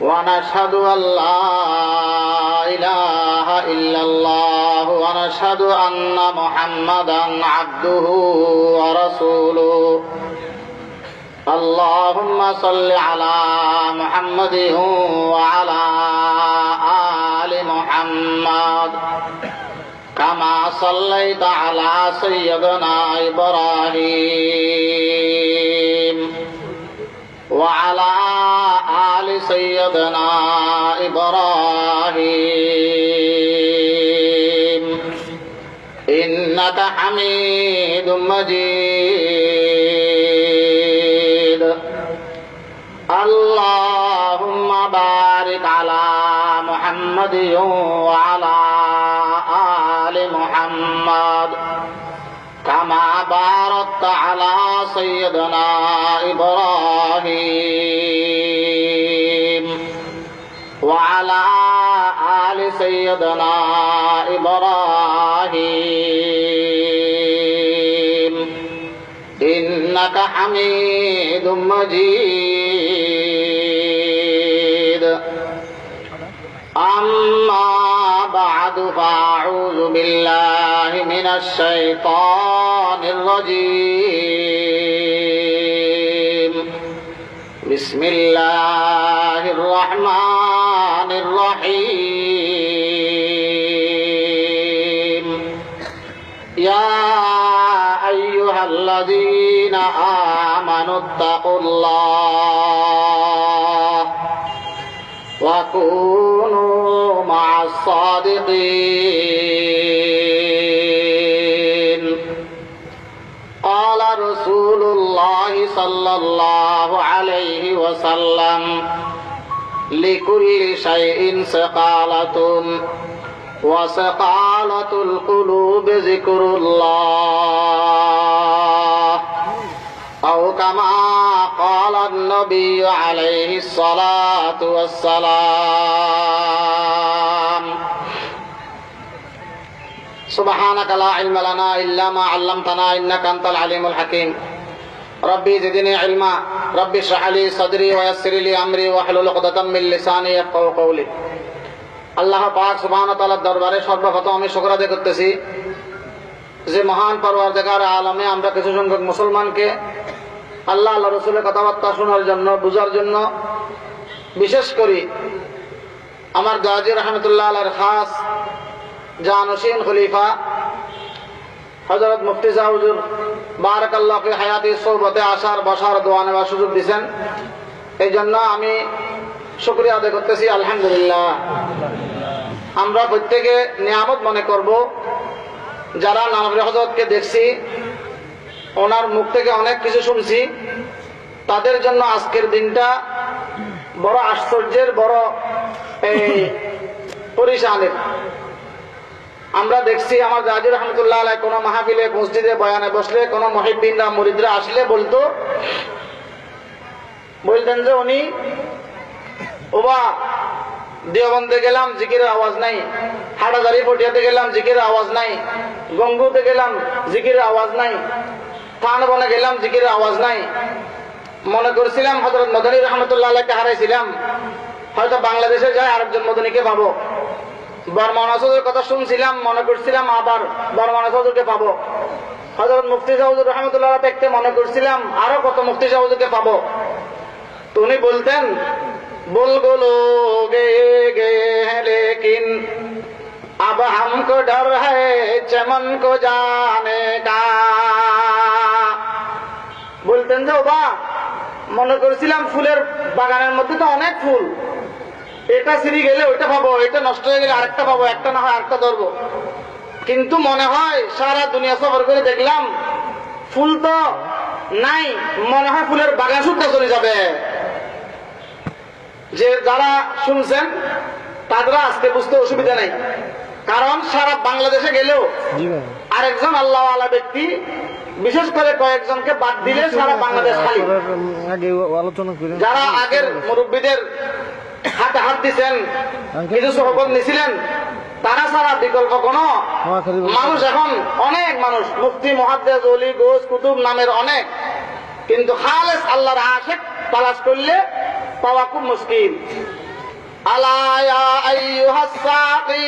ونشهد أن لا إله إلا الله ونشهد أن محمدا عبده ورسوله اللهم صل على محمد وعلى آل محمد كما صليت على سيدنا إبراهيم وعلى آل سيدنا إبراهيم. إنك حميد مجيد. اللهم بارك على محمد وعلى آل محمد. كما باركت على سيدنا إبراهيم. وعلى آل سيدنا إبراهيم إنك حميد مجيد أما بعد فأعوذ بالله من الشيطان الرجيم بسم الله الرحمن الذين آمنوا اتقوا الله وكونوا مع الصادقين قال رسول الله صلى الله عليه وسلم لكل شيء سقالة وسقالة القلوب ذكر الله أو كما قال النبي عليه الصلاة والسلام سبحانك لا علم لنا إلا ما علمتنا إنك أنت العليم الحكيم ربي زدني علما ربي اشرح لي صدري ويسر لي أمري واحلل عقدة من لساني يفقهوا قولي আল্লাহ পাক সুবহান তাআলার দরবারে সর্বপ্রথম আমি শুকর আদায় করতেছি যে মহান পরওয়ারদিগার আলমে আমরা কিছু সংখ্যক মুসলমানকে আল্লাহ আল্লাহ রসুলের কথাবার্তা শোনার জন্য, বুঝার জন্য, বিশেষ করি আমার গাজী রহমতুল্লাহ আলার খাস জানসীন খলিফা হজরত মুফতি সাহুজুর বারাক আল্লাহকে হায়াতি সৌবতে আসার, বসার, দোয়া নেওয়ার সুযোগ দিয়েছেন এই জন্য আমি শুক্রিয়া আদায় করতেছি, আলহামদুলিল্লাহ। আমরা প্রত্যেকে নিয়ামত মনে করব, যারা নানবী হজরতকে দেখছি ওনার মুখ থেকে অনেক কিছু শুনছি। তাদের জন্য আজকের দিনটা বড় আশ্চর্যের, বড়, এই আমরা দেখছি আমার জাজির রহমতুল্লাহ আলাই কোনো মাহফিলে, মসজিদে বয়ানে বসলে কোনো মহিদ্দিনরা, মরিদরা আসলে বলতো, বলতেন যে উনি, ওবা, দেওবন্দে গেলাম, জিকিরের আওয়াজ নাই। হাটাজারি পটিয়াতে গেলাম, জিকিরের আওয়াজ নাই। গঙ্গুতে গেলাম, জিকিরের আওয়াজ নাই। থান বনে গেলাম জিকিরের আওয়াজ নাই মনে করছিলাম হজরত মদনী রহমতুল্লাহ আলাইকে হারাইছিলাম হয়তো বাংলাদেশে যায় আরেকজন মদনীকে পাবো বর্মন আসাদের কথা শুনছিলাম মনে করছিলাম আবার বর্মন আসাদুরকে পাবো হজরত মুফতি সাহুদুর রহমতুল্লাহ দেখতে মনে করছিলাম আরো কত মুফতি সাহুদুরকে পাবো তো উনি বলতেন बोल गोलो गे गे हैं लेकिन अब हमको डर है चमन को जाने का বলতেন যে, ওবা, মনে করেছিলাম ফুলের বাগানের মধ্যে তো অনেক ফুল। এটা সিঁড়ি গেলে ওইটা পাবো, এটা নষ্ট হয়ে গেলে আরেকটা পাবো, একটা না হয় আরেকটা ধরবো। কিন্তু মনে হয় সারা দুনিয়া সফর করে দেখলাম, ফুল তো নাই, মনে হয় ফুলের বাগান শুদ্ধ চলে যাবে। যে যারা শুনছেন, তাদের আজকে বুঝতে অসুবিধা নেই। কারণ সারা বাংলাদেশে গেলেও আরেকজন আল্লাহ আলা ব্যক্তি বিশেষ করে কয়েকজনকে বাদ দিলে সারা বাংলাদেশ খালি। যারা আগের মুরব্বীদের হাতে হাত দিচ্ছেন কিছু সহকল নিছিলেন তারা ছাড়া বিকল্প কোন মানুষ এখন অনেক মানুষ মুফতি মহাদ্দেজ অলি গোস কুতুব নামের অনেক। কিন্তু খালেস আল্লাহর আশেক তালাশ করলে পাওয়া খুব মুশকিল। আলায়া আইয়ুহাস সাকি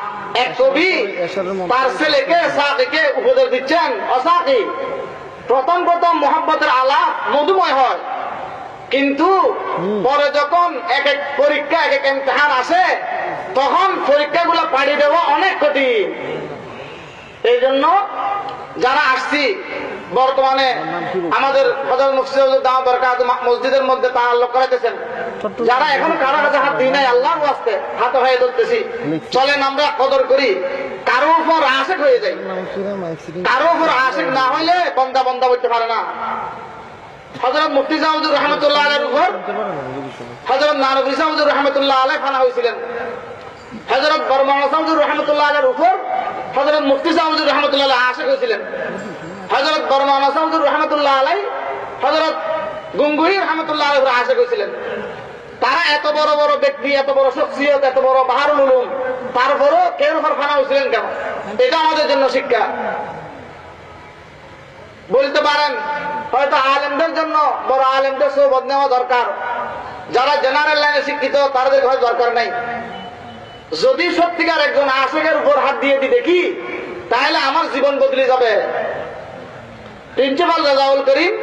এক কবি তার ছেলেকে সাকিকে উপদেশ দিচ্ছেন, অসাকি। প্রথম প্রথম মোহাম্মতের আলাপ মধুময় হয়। কিন্তু পরে যখন এক এক পরীক্ষা, এক এক ইমতেহান আসে, তখন পরীক্ষাগুলো পাড়ি দেওয়া অনেক কঠিন। এই জন্য যারা আসছি বর্তমানে আমাদের হুজুর মসজিদের মধ্যে তাআল্লুক করাইতেছেন। যারা এখন কারও কাছে হাত দিই নাই, আল্লাহর ওয়াস্তে হাত হয়ে ধরতেছি। চলেন আমরা কদর করি। কারও উপর আশেক হয়ে যাই। কারও উপর আশেক না হইলে বন্দা বন্দা করতে পারে না। হজরত মুফতি জাহুদুর রহমতুল্লাহ আলের উপর। হজরত নানবী সাহুদুর রহমতুল্লাহ আলাই ফানা হয়েছিলেন হজরত বরমানা সাহুদুর রহমতুল্লাহ আলের উপর হজরত মুফতি সাহুদুর রহমতুল্লাহ আশেক হয়েছিলেন হজরত বরমানা রহমতুল্লাহ আলাই হজরত গুঙ্গুহি রহমতুল্লাহ আলাই উপর আশেক হয়েছিলেন তারা এত বড় বড় ব্যক্তি, এত বড় শখসিয়ত, এত বড় বাহারুল উলুম, তারপরও কেউ ফানা হয়েছিলেন কেন? এটা আমাদের জন্য শিক্ষা। বলতে পারেন, হয়তো আলেমদের জন্য বড় আলেমদের সৌবত নেওয়া দরকার। যারা জেনারেল লাইনে শিক্ষিত, তাদের হয়তো দরকার নাই। যদি সত্যিকার একজন আশেকের উপর হাত দিয়ে দি দেখি, তাহলে আমার জীবন বদলে যাবে। প্রিন্সিপাল রাজাউল করিম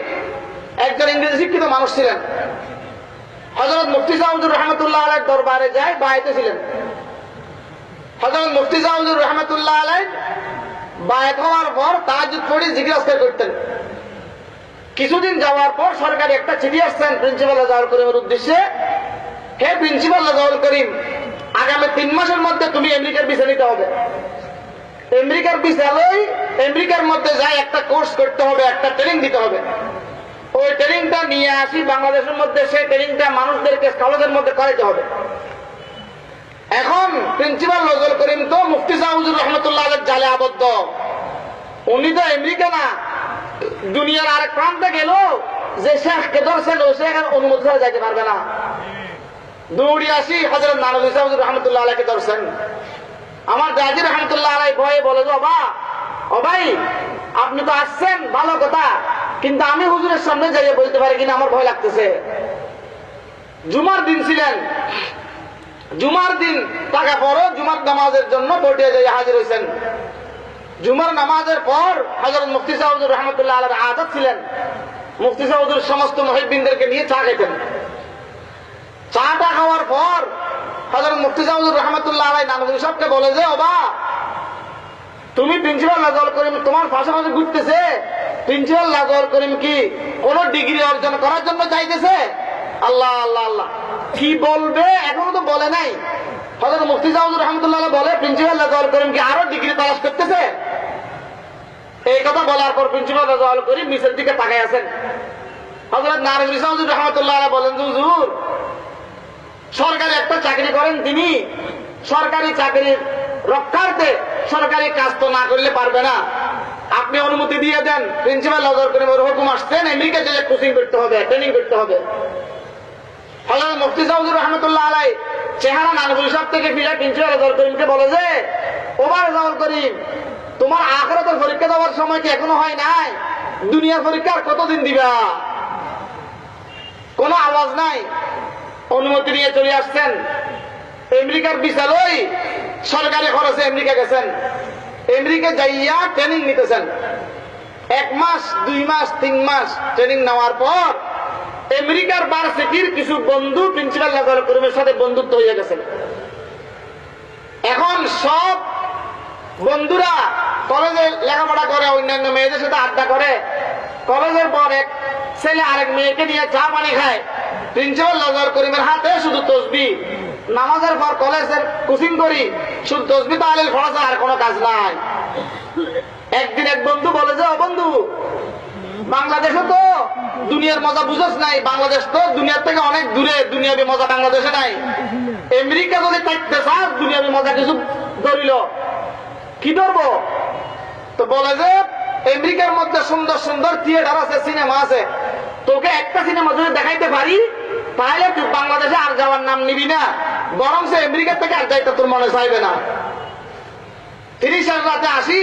একজন ইংরেজি শিক্ষিত মানুষ ছিলেন। হজরত মুফতি সাহুদুর রহমতুল্লাহ আলাই দরবারে যায় বাড়িতে ছিলেন। হজরত মুফতি সাহুদুর রহমতুল্লাহ আলাই বায়াত হওয়ার পর তাহাজুদ পড়ে জিজ্ঞাসা করতেন। কিছুদিন যাওয়ার পর সরকারি একটা চিঠি আসছেন প্রিন্সিপাল রাজাউল করিমের উদ্দেশ্যে। হে প্রিন্সিপাল রাজাউল করিম, আগামী তিন মাসের মধ্যে তুমি আমেরিকার ভিসা নিতে হবে। আমেরিকার লই আমেরিকার মধ্যে যাই একটা কোর্স করতে হবে, একটা ট্রেনিং দিতে হবে। ওই ট্রেনিংটা নিয়ে আসি, বাংলাদেশের মধ্যে সেই ট্রেনিংটা মানুষদেরকে কলেজের মধ্যে করাইতে হবে। এখন প্রিন্সিপাল নজরুল করিম তো মুফতি সাহুজুর রহমতুল্লাহ জালে আবদ্ধ। উনি তো আমেরিকা না, দুনিয়ার আরেক প্রান্তে গেল, যে শেখকে ধরছেন ও শেখ আর অনুমতি ছাড়া যাইতে পারবে না। দৌড়ি আসি হজরত নানবী সাহুজুর রহমতুল্লাহ আলাইকে ধরছেন। আমার দাজি রহমতুল্লাহ আলাই ভয়ে বলে যে, অবা ভাই আপনি তো আসছেন, ভালো কথা, কিন্তু আমি হুজুরের সামনে যাইয়ে বলতে পারি কিনা, আমার ভয় লাগতেছে। জুমার দিন ছিলেন। জুমার দিন টাকা পরও জুমার নামাজের জন্য বটিয়া যাই হাজির হয়েছেন জুমার নামাজের পর হজরত মুফতি সাহুদুর রহমতুল্লাহ আলের আদত ছিলেন। মুফতি সাহুদুর সমস্ত মহিবিনদেরকে নিয়ে চা খেতেন চাটা হজরত মুফতি সাহুদুর রহমতুল্লাহ আলাই নানবী বলে যে ওবা তুমি প্রিন্সিপাল লাজল করিম, তোমার পাশাপাশি ঘুরতেছে। প্রিন্সিপাল লাজল করিম কি কোন ডিগ্রি অর্জন করার জন্য চাইতেছে আল্লাহ আল্লাহ আল্লাহ। বলবে? এখনও তো বলে নাই। হজরত মুফতি সাহুদুর রহমতুল্লাহ বলে, প্রিন্সিপাল লাজল করিম কি আরও ডিগ্রি তালাশ করতেছে? এই কথা বলার পর প্রিন্সিপাল লাজল করিম নিচের দিকে তাকাই আছেন। হজরত নারদ রহমতুল্লাহ বলেন হুজুর সরকারি একটা চাকরি করেন তিনি। সরকারি চাকরির রক্ষার্থে সরকারি কাজ তো না করলে পারবে না। আপনি অনুমতি দিয়ে দেন, প্রিন্সিপাল নজর করে হুকুম আসছেন আমেরিকা যে কোচিং করতে হবে, ট্রেনিং করতে হবে। আখরাতের পরীক্ষা দেওয়ার সময় কি এখনও হয় নাই? কোনো আওয়াজ নাই। অনুমতি নিয়ে চলে আসছেন। আমেরিকার বিশালই সরকারি খরচে আমেরিকা গেছেন। আমেরিকা যাইয়া ট্রেনিং নিতেছেন। এক মাস, দুই মাস, তিন মাস ট্রেনিং নেওয়ার পর আমেরিকার ভার্সিটির কিছু বন্ধু প্রিন্সিপাল নাজার করিমের সাথে বন্ধুত্ব হয়ে গেছেন। এখন সব বন্ধুরা কলেজে লেখাপড়া করে, অন্যান্য মেয়েদের সাথে আড্ডা করে। কলেজের পর এক ছেলে আরেক মেয়েকে নিয়ে চা পানি খায়। করিমের হাতে শুধু তসবি। নামাজের পর কলেজের করি, শুধু তসবি আর কাজ নাই। একদিন এক বন্ধু বলে যে বন্ধু, বাংলাদেশে তো দুনিয়ার মজা বুঝোস নাই, বাংলাদেশ তো দুনিয়ার থেকে অনেক দূরে, দুনিয়াবি মজা বাংলাদেশে নাই। আমেরিকা যদি থাকতে চাস, দুনিয়াবি মজা কিছু ধরিল। কি ধরবো? তো বলে যে, আমেরিকার মধ্যে সুন্দর সুন্দর থিয়েটার আছে সিনেমা আছে। তোকে একটা সিনেমা যদি দেখাইতে পারি তাহলে তুই বাংলাদেশে আর যাওয়ার নাম নিবি না। বরং সে আমেরিকা থেকে আর যাইতে তোর মনে চাইবে না। তিরিশ তিরিশের রাতে আসি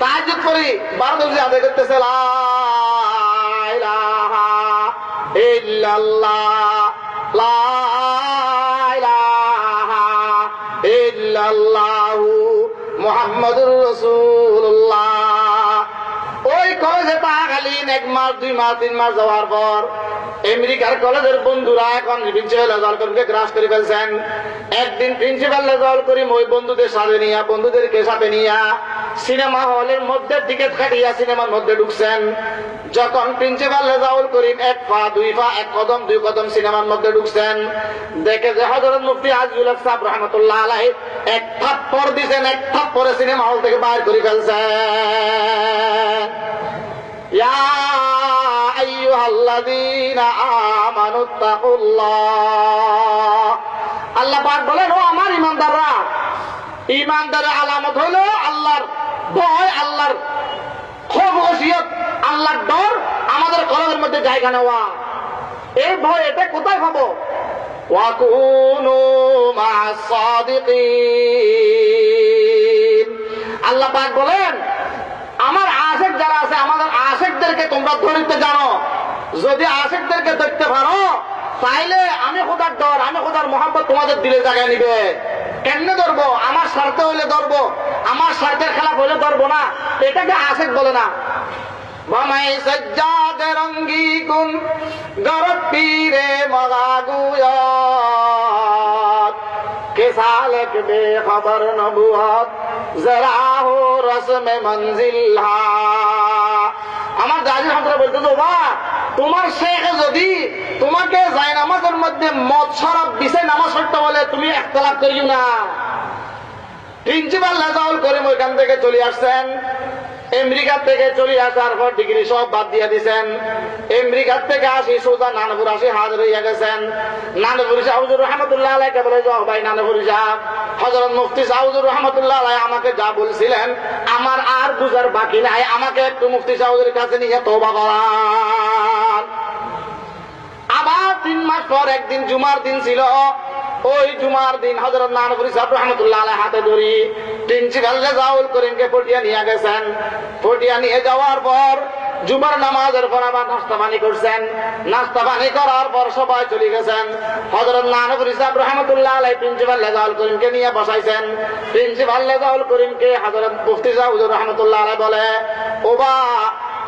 তাহাজ করি, বারো দর্জি আদায় করতেছে ওই কলেজে থাকাকালীন এক মাস, দুই মাস, তিন মাস যাওয়ার পর আমেরিকার কলেজের বন্ধুরা, এখন প্রিন্সিপাল করিমকে গ্রাস করে ফেলছেন। একদিন প্রিন্সিপাল রেজাল্ট করিম ওই বন্ধুদের সাথে নিয়া, বন্ধুদেরকে সাথে নিয়া, সিনেমা হলের মধ্যে টিকিট কাটিয়া সিনেমার মধ্যে ঢুকছেন। যখন প্রিন্সিপাল রেজাউল করিম এক পা, দুই পা, এক কদম, দুই কদম সিনেমার মধ্যে ঢুকছেন। দেখে যে হজরত মুফতি আজিজুল হক সাহেব রহমতুল্লাহ আলাই এক থাপ্পড় দিছেন, এক থাপ্পড়ে সিনেমা হল থেকে বাইর করে ফেলছেন। يا আল্লাযীনা আমানুত্তাকুল্লাহ। আল্লাহ পাক বলেন, ও আমার ইমানদাররা ইমানদারের আলামত হলো আল্লাহর ভয়, আল্লাহর ক্ষোভ, ওসিয়ত, আল্লাহর ডর, আমাদের কলমের মধ্যে জায়গা নেওয়া। এই ভয় এটা কোথায় পাবো? আল্লাহ পাক বলেন, আমার আশেক যারা আছে, আমাদের আশেকদেরকে তোমরা ধরিতে জানো। যদি আশেকদেরকে দেখতে পারো তাইলে আমি খোদার ডর আমি খোদার মোহাম্মত তোমাদের দিলে জায়গায় নিবে কেমনে ধরবো আমার স্বার্থে হইলে ধরবো আমার স্বার্থের খেলাফ হইলে ধরবো না এটাকে আশেক বলে না বমাই সজ্জাদ রঙ্গি কুন গরত পীরে মগাগুয়াত के सालक बेखबर नबुअत जरा हो रस्म मंजिल हा আমার দাদি হাতরা বলতে তো বা তোমার শেখ যদি তোমাকে যায় নামাজের মধ্যে মদ, শরাব বিষয় নামাজ পড়তে বলে, তুমি একতলাপ করিও না। প্রিন্সিপাল রেজাউল করিম ওইখান থেকে চলে আসছেন। আমেরিকার থেকে চলে আসার পর ডিগ্রি সব বাদ দিয়ে দিছেন। আমেরিকার থেকে আসি সোজা নানপুর আসি হাজির হইয়া গেছেন। নানপুর শাহুজুর রহমতুল্লাহ আলাইকে বলে ভাই নানপুর সাহেব হজরত মুফতি শাহুজুর রহমতুল্লাহ আলাই আমাকে যা বলছিলেন, আমার আর বুঝার বাকি নাই। আমাকে একটু মুফতি শাহুজুর কাছে নিয়ে তোবা করান। আবার তিন মাস পর, একদিন জুমার দিন ছিল। ওই জুমার দিন হজরত নানপুরি সাহেব রহমতুল্লাহ হাতে ধরি। প্রিন্সিপাল রেজাউল করিমকে পটিয়া নিয়ে গেছেন। পটিয়া নিয়ে যাওয়ার পর জুমার নামাজের পর আবার নাস্তা পানি করছেন। নাস্তা পানি করার পর সবাই চলে গেছেন। হজরত নানপুরি সাহেব রহমতুল্লাহ আলাই প্রিন্সিপাল লেজাউল করিমকে নিয়ে বসাইছেন। প্রিন্সিপাল লেজাউল করিমকে হজরত মুফতি সাহেব রহমতুল্লাহ আলাই বলে ও বা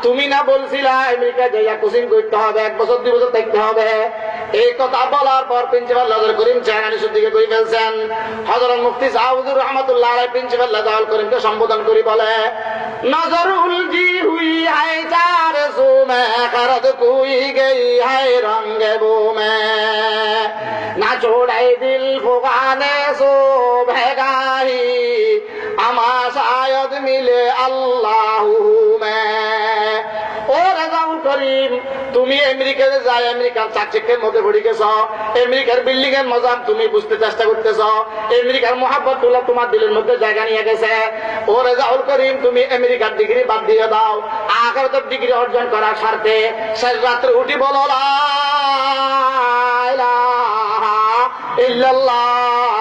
তুমি না বলছিলা আমেরিকা যাইয়া কোচিং করতে হবে, এক বছর, দুই বছর থাকতে হবে। এই কথা বলার পর প্রিন্সিপাল নজর করিম চেহারানি সুদ্দিকে করে ফেলছেন? হজরত মুফতি সাহুদুর রহমতুল্লাহ আলাই প্রিন্সিপাল নজর করিমকে সম্বোধন করি বলে নজরুল জি হুই হাই চার সুমে খরদ কুই গই হাই রঙ্গে বুমে। না ছোড়াই দিল ফুকানে সো ভেগাহি আমার সায়দ মিলে আল্লাহু করিম তুমি আমেরিকাতে যাই, আমেরিকার চাকচিকের মধ্যে পড়ে গেছ। আমেরিকার বিল্ডিং এর মজা তুমি বুঝতে চেষ্টা করতেছ। আমেরিকার মোহাব্বত তুলা তোমার দিলের মধ্যে জায়গা নিয়ে গেছে। ও রেজাউল করিম, তুমি আমেরিকার ডিগ্রি বাদ দিয়ে দাও। আগার ডিগ্রি অর্জন করার স্বার্থে শেষ রাত্রে উঠি বলো ইল্লাল্লাহ।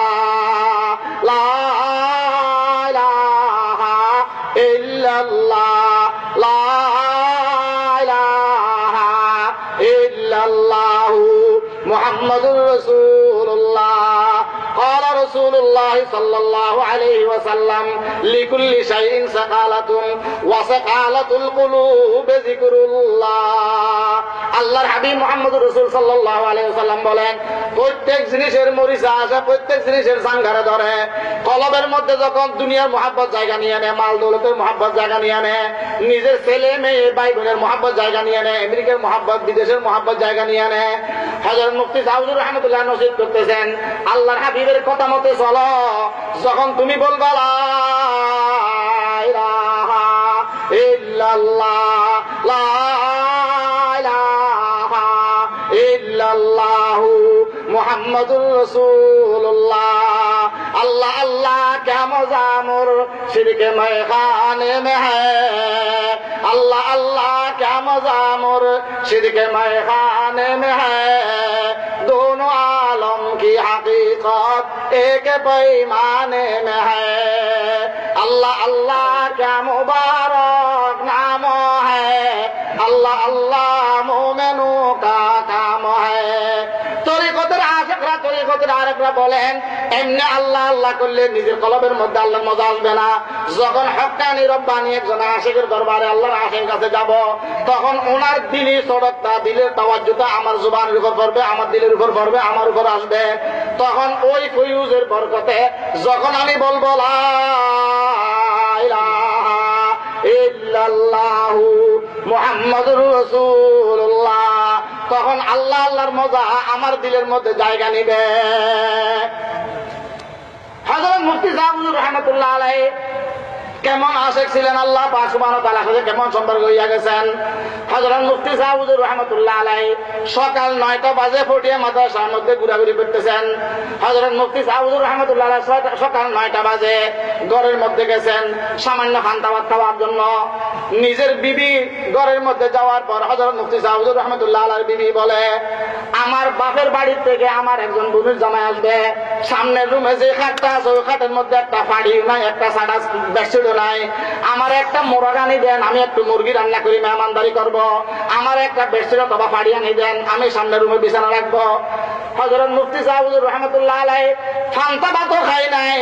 যিকরুল্লাহ। আল্লাহর হাবিব মোহাম্মদ রসুল ওয়াসাল্লাম বলেন, প্রত্যেক জিনিসের মরিচা আছে প্রত্যেক জিনিসের সাঙ্গারে ধরে। কলবের মধ্যে যখন দুনিয়ার মহাব্বত জায়গা নিয়ে নেয়, মাল দৌলতের মহাব্বত জায়গা নিয়ে নেয়, নিজের ছেলে মেয়ে ভাই বোনের মহাব্বত জায়গা নিয়ে নেয়, আমেরিকার মহাব্বত, বিদেশের মহাব্বত জায়গা নিয়ে নেয়। হজরত মুফতি সাহুজুর রহমতুল্লাহ নসিদ করতেছেন, আল্লাহর হাবিবের কথা মতে চলো, যখন তুমি বলবা ইল্লাল্লাহ, লা মুহাম্মাদুর রাসূলুল্লাহ अल्लाह अल्लाह क्या मजा मोर शिरक में खाने में है अल्लाह अल्लाह क्या मजा मोर शिरक में खाने में है दोनों आलम की हकीकत एक पैमाने में है अल्लाह अल्लाह क्या मुबारक नाम है अल्लाह अल्लाह मोमेनों আরেকরা বলেন, এমনি আল্লাহ আল্লাহ করলে নিজের কলবের মধ্যে মজা আসবে না। যখন হকানি রব্বানি একজন দরবারে আল্লাহর আশের কাছে যাব, তখন ওনার দিলই সড়কটা দিলের আমার জুবানের উপর পড়বে, আমার দিলের উপর পড়বে, আমার উপর আসবে। তখন ওই ফিউজের বরকতে যখন আমি বলব ইলাহা ইল্লাল্লাহু আল্লাহ আল্লাহর মজা আমার দিলের মধ্যে জায়গা নিবে। হাজার মুফতি সাহেবুর রহমতুল্লাহ আলাইহি কেমন আশেক ছিলেন আল্লাহ? তাআলা সাথে কেমন সম্পর্ক হইয়া গেছেন? হযরত মুফতি সাহেবুর রহমাতুল্লাহ আলাইহি সকাল নয়টা বাজে ফটিয়া মাদ্রাসার মধ্যে ঘোরাঘুরি করতেছেন। হযরত মুফতি সাহেবুর রহমাতুল্লাহ আলাইহি সকাল নয়টা বাজে ঘরের মধ্যে গেছেন। সামান্য খান্তাবাদ খাওয়ার জন্য নিজের বিবি ঘরের মধ্যে যাওয়ার পর হযরত মুফতি সাহেবুর রহমাতুল্লাহ আলাইহির বিবি বলে, আমার বাপের বাড়ির থেকে আমার একজন বোনের জামাই আসবে। সামনের রুমে যে খাটটা আছে, ওই খাটের মধ্যে একটা ফাড়ি নাই, একটা সাদা বেডশিটও নাই আমার একটা মোরগ আনি দেন, আমি একটু মুরগি রান্না করি, মেহমানদারি করব। আমার একটা বেডশিট অথবা ফাড়ি আনি দেন, আমি সামনের রুমে বিছানা রাখব। হজরত মুফতি সাহুজুর রহমতুল্লাহ আলাই ফান্তা ভাতও খাই নাই,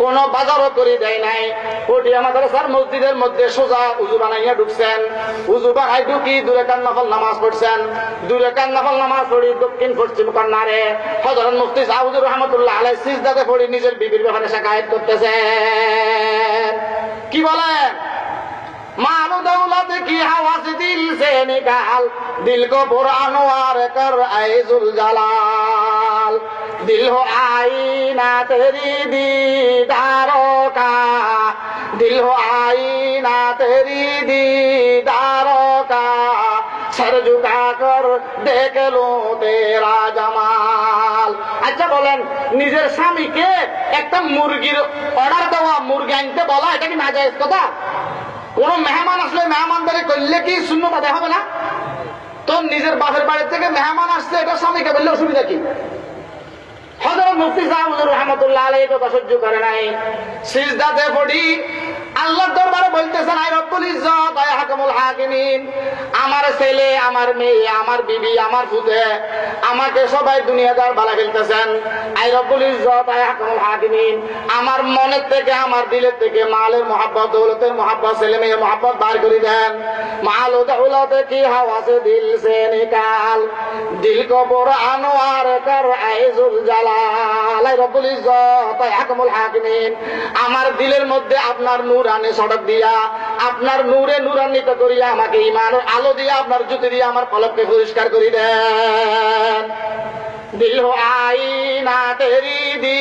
কোন বাজারও করে দেয় নাই। মসজিদের মধ্যে সোজা উজু বানাইয়া ঢুকছেন। উজু বানাই ঢুকি নামাজ পড়ছেন। দূরে কান নফল নামাজ পড়ি দক্ষিণ পশ্চিম কন্যারে। হজরত মুফতি সাহুজুর রহমতুল্লাহ আলাই সিজদাতে পড়ি নিজের বিবির ব্যাপারে শাকায়ত করতেছেন। কি বলেন मानो दौलत की हवा से दिल से निकाल दिल को पुरानवार कर ऐजुल जलाल दिल हो आईना तेरी दीदारों का दिल हो आईना तेरी दीदारों का सर झुका कर देख लो तेरा जमाल আচ্ছা বলেন, নিজের স্বামীকে একটা মুরগির অর্ডার দেওয়া, মুরগি আনতে বলা, এটা কি না যায় কথা? কোন মেহমান আসলে মেহমানদারি করলে কি শূন্য বাধা হবে না? তো নিজের বাপের বাড়ি থেকে মেহমান আসছে, এটা স্বামীকে বললে অসুবিধা কি? হজরত মুফতি সাহেবুর রহমতুল্লাহ আলাই কথা সহ্য করে নাই। সিজদাতে পড়ি আল্লাহর দরবারে বলতেছেন আই রব্বুল ইজ্জত আই হাকামুল হাকিমিন। আমার ছেলে, আমার মেয়ে, আমার বিবি, আমার ফুদে আমাকে সবাই দুনিয়াদার বালা ফেলতেছেন। আই রব্বুল ইজ্জত আই হাকামুল হাকিমিন। আমার মনের থেকে, আমার দিলের থেকে, মালের মহাব্বত, দৌলতের মহাব্বত, ছেলে মেয়ের মহাব্বত বার করে দেন। মাল ও দৌলত কি হাওয়া সে দিল সে নিকাল। দিল কো বড় আনোয়ার কর আইজুল জালাল। আই রব্বুল ইজ্জত আই হাকামুল হাকিমিন। আমার দিলের মধ্যে আপনার নূর কোরআনে সড়ক দিয়া, আপনার নূরে নূরান্বিত করিয়া আমাকে ইমানের আলো দিয়া, আপনার জুতি দিয়া আমার কলবকে পরিষ্কার করি দেন দিল আইনা তেরি দি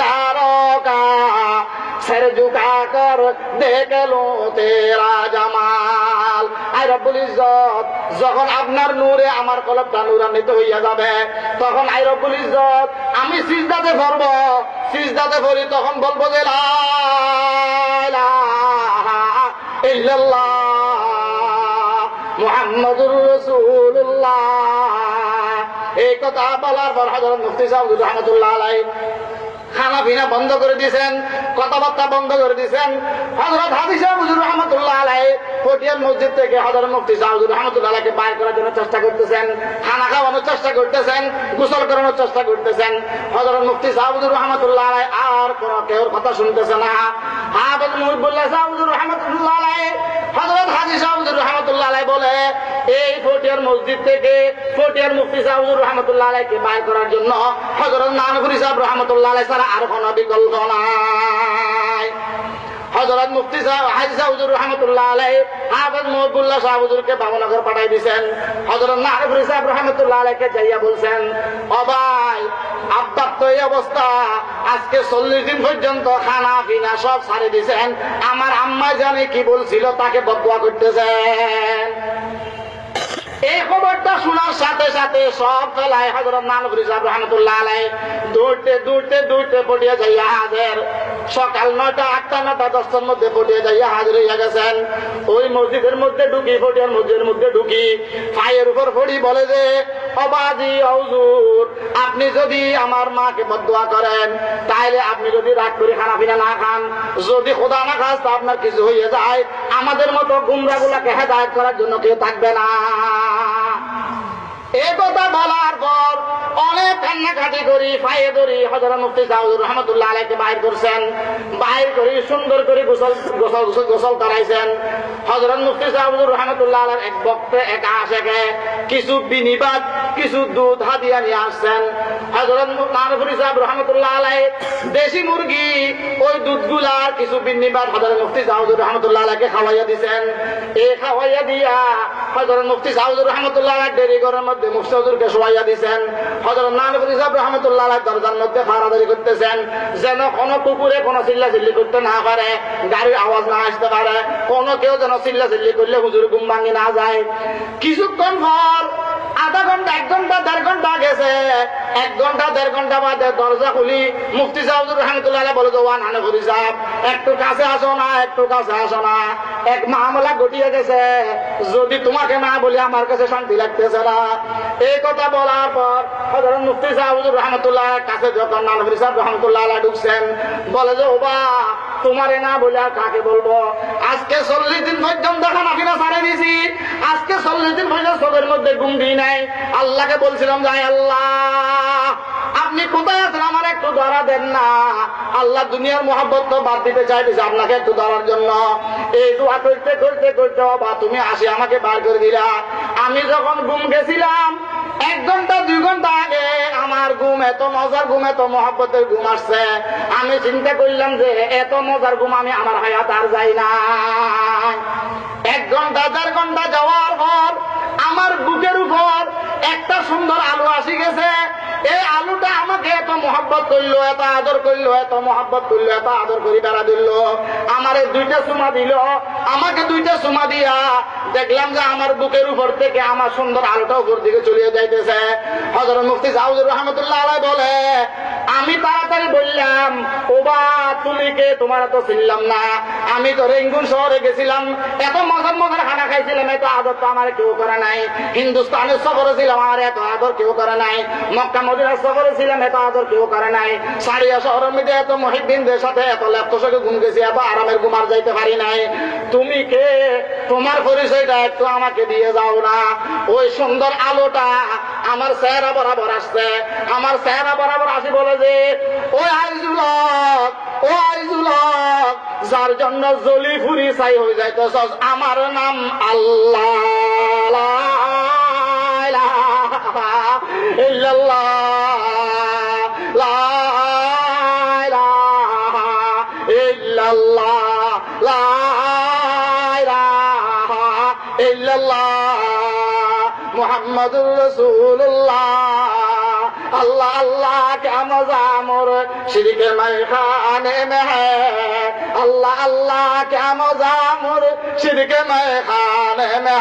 তারকা কর তেরা জামাল। আই রব্বুল ইজ্জত, যখন আপনার নূরে আমার কলবটা নূরান্বিত হইয়া যাবে, তখন আই রব্বুল ইজ্জত, আমি সিজদাতে ভরব সিজদাতে ভরি তখন বলব যে লা ইল্লাল্লাহ মুহাম্মাদুর রাসূলুল্লাহ। এই কথা বলার পর হযরত মুফতি সাহেব খানা পিনা বন্ধ করে দিয়েছেন, কথাবার্তা বন্ধ করে দিয়েছেন। হজরত হাদিস হুজুর রহমতুল্লাহ আলাই পটিয়ার মসজিদ থেকে হজরত মুফতি সাহুজুর রহমতুল্লাহ আলাইকে বাইর করার জন্য চেষ্টা করতেছেন, খানা খাওয়ানোর চেষ্টা করতেছেন, গোসল করানোর চেষ্টা করতেছেন। হজরত মুফতি সাহুজুর রহমতুল্লাহ আলাই আর কোন কেউ কথা শুনতেছে না। হাফেজ মুহিবুল্লাহ সাহুজুর রহমতুল্লাহ আলাই হজরত হাজি সাহুজুর রহমতুল্লাহ আলাই বলে, এই ফটিয়ার মসজিদ থেকে ফটিয়ার মুফতি সাহুজুর রহমতুল্লাহ আলাইকে বাইর করার জন্য হজরত নানপুরি সাহেব রহমতুল্লাহ আলাই ছাড়া আর কোন বিকল্প নাই। হজরত মুফতি সাহেব রহমতুল্লাহ যাইয়া বলছেন এই অবস্থা। আজকে চল্লিশ দিন পর্যন্ত খানা পিনা সব আমার আম্মা জানে কি বলছিল তাকে বকুয়া করতেছেন। এই খবরটা শোনার সাথে সাথে সব ফেলায় হজরত নানপুরি সাহেব রহমতুল্লাহ আলাই দৌড়তে দৌড়তে দৌড়তে পটিয়ে যাইয়া হাজের। সকাল নয়টা, আটটা নটা দশটার মধ্যে পটিয়ে যাইয়া হাজির হইয়া গেছেন। ওই মসজিদের মধ্যে ঢুকি, পটিয়ার মসজিদের মধ্যে ঢুকি। পায়ের উপর পড়ি বলে যে আপনি যদি আমার মাকে মদুয়া করেন তাহলে আপনি যদি রাগ করে খানা পিনা না খান, যদি খোদা না খাস, তা আপনার কিছু হয়ে যায়। আমাদের মতো গুমরা গুলাকে হেদায়ত করার জন্য কেউ থাকবে না। কথা বলার পর অনেক করি হজরত বাইর করছেন। বাইর সুন্দর করে গোসল গোসল গোসল হজরত কিছু বিনিবাদ, কিছু দুধ হাদিয়া নিয়ে আসছেন। হজরত সাহেব রহমতুল্লাহ আলাই, দেশি মুরগি, ওই দুধ দুধগুলার কিছু বিনিবাদ হজরত মুফতি সাহুদুর রহমতুল্লাহ আলাইকে খাওয়াইয়া দিছেন। এ খাওয়াইয়া দিয়া হজরত মুফতি সাহুদুর রহমতুল্লাহ আলাই দেরি ঘরের মধ্যে মুফতি হুজুরকে শোয়াইয়া দিছেন হজরত নানপুরি সাহেব রহমতুল্লাহ দরজার মধ্যে ফাড়াদারি করতেছেন। যেন কোনো কুকুরে কোনো চিল্লা চিল্লি করতে না পারে, গাড়ির আওয়াজ না আসতে পারে, কোনো কেউ যেন চিল্লা চিল্লি করলে হুজুর ঘুম ভাঙি না যায়। কিছুক্ষণ পর আধা ঘণ্টা, এক ঘণ্টা, দেড় ঘণ্টা গেছে। এক ঘণ্টা, দেড় ঘণ্টা বাদে দরজা খুলি, মুফতি সাহেবুর রহমতুল্লাহ বলে ওয়ান হানফুরি সাহেব, একটু কাছে আসো না, একটু কাছে আসো না। এক মামলা ঘটিয়ে গেছে। যদি তোমাকে না বলি, আমার কাছে শান্তি লাগতেছে না। এই কথা বলার পর হজরত মুফতি সাহেবুর রহমতুল্লাহ কাছে যখন নানফুরি সাহেব রহমতুল্লাহ ঢুকছেন, বলে যে ওবা তোমারে না বলে আর কাকে বলব? আজকে চল্লিশ দিন পর্যন্ত পিনা ছাড়ে দিয়েছি। আজকে চল্লিশ দিন পর্যন্ত চোখের মধ্যে ঘুম দিই নাই। আল্লাহকে বলছিলাম যাই আল্লাহ, আপনি কোথায় আছেন? আমার একটু ধরা দেন না। আল্লাহ দুনিয়ার মোহাম্মত তো বাদ দিতে চাইতেছে আপনাকে একটু ধরার জন্য। এই দোয়া করতে করতে করতে বা তুমি আসি আমাকে বার করে দিলা। আমি যখন ঘুম গেছিলাম, এক ঘণ্টা, দুই ঘণ্টা আগে আমার ঘুম এত মজার ঘুম, এত মহাব্বতের ঘুম আসছে। আমি চিন্তা করলাম যে এত মজার ঘুম আমি আমার হায়াত আর যাই না। এক ঘণ্টা চার ঘণ্টা যাওয়ার পর আমার বুকের উপর একটা সুন্দর আলো আসি গেছে। এই আলুটা আমাকে এত মহাব্বত করল, এত আদর করল, এত মহাব্বত করল, এত আদর করি বেড়া দিল। আমার দুইটা সুমা দিল, আমাকে দুইটা সুমা দিয়া দেখলাম যে আমার বুকের উপর থেকে আমার সুন্দর আলুটা উপর দিকে চলে যাইতেছে। হজরত মুফতি জাহুদুর রহমতুল্লাহ আলাই বলে, আমি তাড়াতাড়ি বললাম ওবা তুমি কে? তোমার তো চিনলাম না। আমি তো রেঙ্গুন শহরে গেছিলাম। এত মজার মজার খানা খাইছিলাম, এত আদর তো আমার কেউ করে নাই। হিন্দুস্তানের সফরে ছিলাম, আমার এত আদর কেউ করে নাই। মক্কা মদিনার সফরে ছিলাম আদর কেউ করে নাই। সারিয়া শহরের মধ্যে এত মহিদ্দিনদের সাথে এত ল্যাপটসকে ঘুম গেছি, এত আরামের যাইতে পারি নাই। তুমি কে? তোমার পরিচয়টা একটু আমাকে দিয়ে যাও না। ওই সুন্দর আলোটা আমার চেহারা বরাবর আসছে। আমার চেহারা বরাবর আসি বলে যে ওই আইজুলক ও আইজুলক যার জন্য জলি ফুরি চাই হয়ে যাইতেছ আমার নাম আল্লাহ। মোহাম্মদুর রসুল্লাহ আল্লাহ আল্লাহ কেন জামর শিরিকে মাইখানে মে আল্লাহ আল্লাহ কেন জামর শিরিকে মাইখানে মে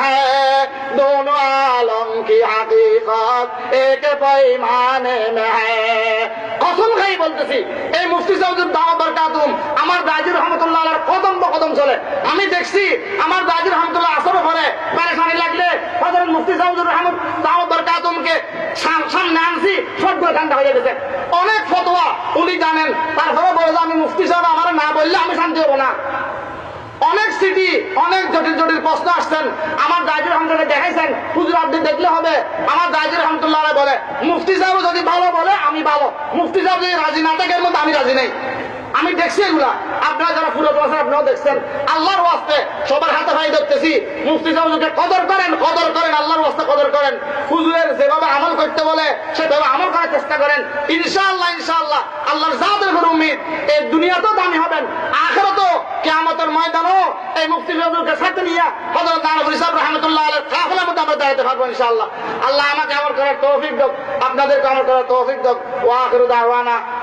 দোনো আলম কি হাকিম मैं खाने में है दोनों आलम की हकीकत एक पैमाने में है কসম খাই বলতেছি এই মুফতি সাহেবের দাওয়া বরকাতুম আমার দাজির রহমতুল্লাহ আলার কদম কদম চলে আমি দেখছি আমার দাদির রহমতুল্লাহ আসর পরে পেরেশানি লাগলে হজরত মুফতি সাহুদুর রহমত তাও দরকার তোমাকে সামনে আনছি সব ঠান্ডা হয়ে গেছে অনেক ফতোয়া উনি জানেন তারপরে বলে যে আমি মুফতি সাহেব আমার না বললে আমি শান্তি হবো না অনেক সিটি অনেক জটিল জটিল প্রশ্ন আসছেন। আমার দায়ের রহমতুল্লাহ দেখাইছেন। হুজুর, আপনি দেখলে হবে। আমার দায়ের রহমতুল্লাহ বলে, মুফতি সাহেব যদি ভালো বলে, আমি ভালো। মুফতি সাহেব যদি রাজি না থাকে আমি রাজি নেই। আমি দেখছি এগুলা। আপনারা যারা ফুলো আছেন, আপনারাও দেখছেন। আল্লাহর ওয়াস্তে সবার হাতে ভাই দেখতেছি মুফতি সাহেবকে কদর করেন কদর করেন, আল্লাহর ওয়াস্তে কদর করেন। হুজুরের যেভাবে আমল করতে বলে, সেভাবে আমল করার চেষ্টা করেন। ইনশাআল্লাহ ইনশাআল্লাহ, আল্লাহর জাতের উপর উম্মিদ এই দুনিয়াতেও দামি হবেন। আখেরাতেও কিয়ামতের ময়দানও এই মুফতি সাহেবকে সাথে নিয়ে হযরত দানবুল সাহেব রাহমাতুল্লাহ আলাইহি কাফেলার মধ্যে আমরা দাঁড়াতে পারব ইনশাআল্লাহ। আল্লাহ আমাকে আমল করার তৌফিক দাও, আপনাদেরকে আমল করার তৌফিক দাও। ওয়া আখিরু দাওয়ানা